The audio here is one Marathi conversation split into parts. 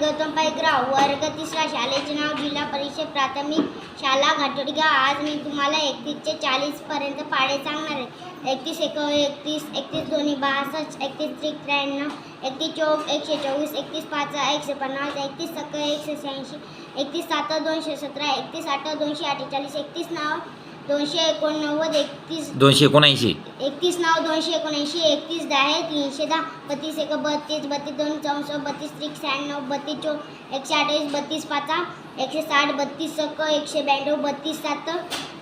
गौतम ग्राव वर्ग तिसरा शाळेचे नाव जिल्हा परिषद प्राथमिक शाळा घाटोडगाव. आज मी तुम्हाला एकतीस ते चाळीस पाडे सांगणार आहे. एकतीस एकोण एकतीस एकतीस दोन्ही बासष्ट एकतीस त्रिक त्र्याण्णव एकतीस चौक एकशे चोवीस एकतीस पाच एकशे पन्नास एकतीस सक एकशे शहाऐंशी एकतीस सात दोनशे सतरा एकतीस आठ दोनशे अठ्ठेचाळीस एकतीस नाव दोनशे एकोणनव्वद एकतीस दोनशे एकोणऐंशी. एकतीस नाव दोनशे एकोणऐंशी एकतीस दहा तीनशे दहा बत्तीस एक बत्तीस बत्तीस दोन चौसष्ट बत्तीस त्रिक शहाण्णव बत्तीस चौ एकशे अठ्ठावीस बत्तीस पाचा एकशे साठ बत्तीस सक एकशे ब्याण्णव बत्तीस सात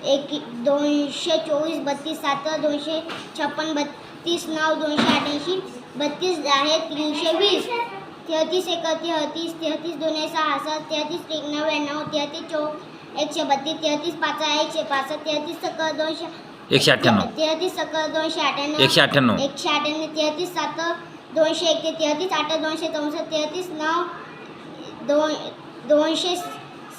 एक दोनशे चोवीस बत्तीस सात दोनशे छप्पन बत्तीस नाव दोनशे अठ्ठ्याऐंशी बत्तीस दहा तीनशे वीस. तेहतीस एक तेहतीस तेहतीस दोन सहासष्ट तेहतीस त्रिक नव्याण्णव तेहतीस चौक एकशे बत्तीस तेहतीस पाच एकशे पासष्ट तेहतीस सक दोनशे एकशे अठ्ठ्याण्णव. तेहतीस सक दोनशे अठ्ठ्याण्णव. एकशे अठ्ठ्याण्णव. एकशे अठ्ठ्याण्णव तेहतीस सात दोनशे एक तेहतीस आठ दोनशे चौसष्ट तेहतीस नऊ दोन दोनशे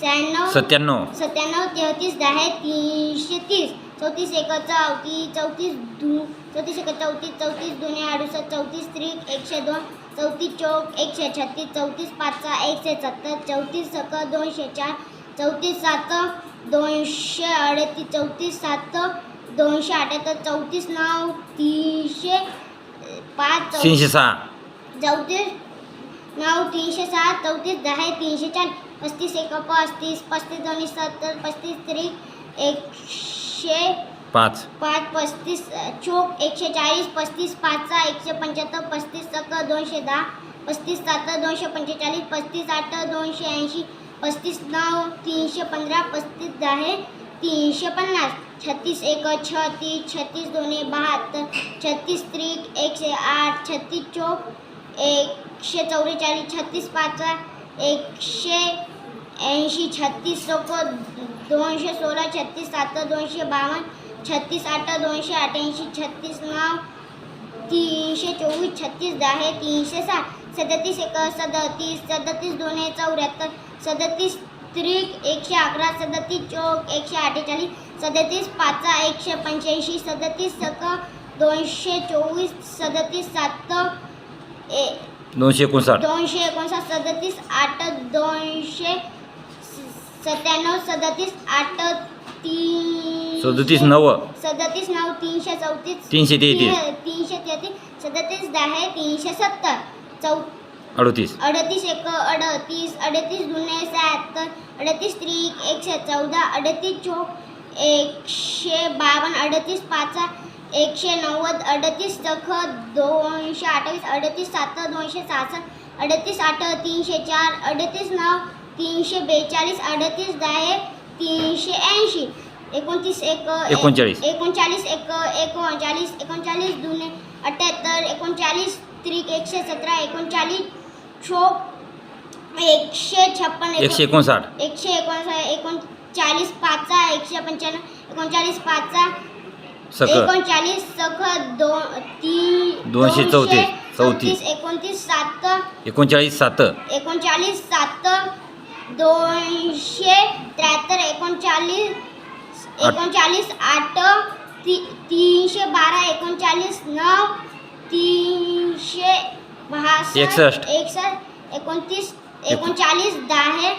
शहाण्णव सत्त्याण्णव. सत्त्याण्णव तेहतीस दहा तीनशे तीस. चौतीस एक चौतीस चौतीस दु चौतीस एक चौतीस चौतीस दोन्ही अडुसष्ट चौतीस त्रिक एकशे दोन चौतीस चौक एकशे छत्तीस चौतीस पाचचा एकशे सत्तर चौतीस सक दोनशे चार चौतीस सात दोनशे अडतीस चौतीस सात दोनशे अठ्याहत्तर चौतीस नऊ तीनशे पाच तीनशे सहा. चौतीस नऊ तीनशे सात चौतीस दहा तीनशे चार पस्तीस एक पस्तीस पस्तीस दोन्ही सत्तर पस्तीस त्रिक एकशे पाच. पाच पस्तीस चोक एकशे चाळीस पस्तीस पाचचा एकशे पंच्याहत्तर पस्तीस सक दोनशे दहा पस्तीस सात दोनशे पंचेचाळीस पस्तीस आठ दोनशे ऐंशी पस्तीस नऊ तीनशे पंधरा पस्तीस दहा तीनशे पन्नास. छत्तीस एक छत्तीस छत्तीस दोन्ही बहात्तर. छत्तीस त्रिक एकशे आठ छत्तीस चौक एकशे चौवेचाळीस छत्तीस पाच एकशे ऐंशी छत्तीस चौक दोनशे सोळा छत्तीस सात दोनशे बावन्न छत्तीस आठ दोनशे अठ्ठ्याऐंशी छत्तीस नऊ तीनशे चोवीस छत्तीस दहा तीनशे साठ. सदतीस एक सदतीस सदतीस दोन चौऱ्याहत्तर सदतीस त्रिक एकशे अकरा सदतीस चौक एकशे अठ्ठेचाळीस सदतीस पाचा एकशे पंच्याऐंशी सदतीस सक दोनशे चोवीस सदतीस सात ए दोनशे एकोणसाठ. दोनशे एकोणसाठ सदतीस आठ दोनशे सत्त्याण्णव सदतीस आठ तीन सदतीस नव. सदतीस नऊ तीनशे चौतीस तीनशे तेहतीस. तीन- तीनशे तेहतीस सदतीस दहा तीनशे सत्तर. चौ अडतीस अडतीस एक अडतीस अडतीस दुने शहात्तर अडतीस त्रिक एकशे चौदा अडतीस चौक एकशे बावन्न अडतीस पाच एकशे नव्वद अडतीस सख दोनशे अठ्ठावीस अडतीस सात दोनशे सहासष्ट अडतीस आठ तीनशे चार अडतीस नऊ तीनशे बेचाळीस अडतीस दहा तीनशे ऐंशी एकोणतीस एक एकोणचाळीस. एकोणचाळीस एक एकोणचाळीस एकोणचाळीस दुने अठ्ठ्याहत्तर एकोणचाळीस त्रिक एकशे सतरा एकोणचाळीस चोक एकशे छप्पन एकशे एकोणसाठ. एकशे एकोणसाठ एकोणचाळीस पाचचा एकशे पंच्याण्णव एकोणचाळीस पाचचा सक एकोणचाळीस सख दोन तीन दोनशे चौतीस, चौतीस. एकोणतीस सात. एकोणचाळीस सात. एकोणचाळीस सात. दोनशे त्र्याहत्तर एकोणचाळीस. एकोणचाळीस आठ. ती तीनशे बारा एकोणचाळीस नऊ. तीनशे एकसष्ट. एकसष्ट एकोणतीस एकोणचाळीस दहा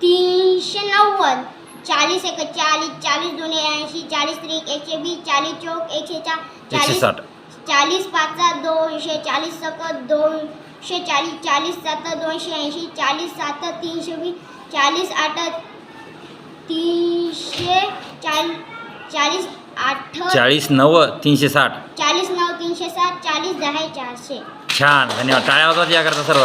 तीनशे नव्वद चाळीस एक चाळीस चाळीस दोन ऐंशी चाळीस त्रिक एकशे वीस चाळीस चौक एकशे चार चाळीस साठ चाळीस पाच दोनशे चाळीस सक दोनशे चाळीस चाळीस सात दोनशे ऐंशी चाळीस सात तीनशे वीस चाळीस आठ तीनशे चाळीस चाळीस आठ चाळीस नव तीनशे साठ. चाळीस नऊ तीनशे सात चाळीस दहा चारशे. छान धन्यवाद. टाळ्या वाजवा याकरता सर्व.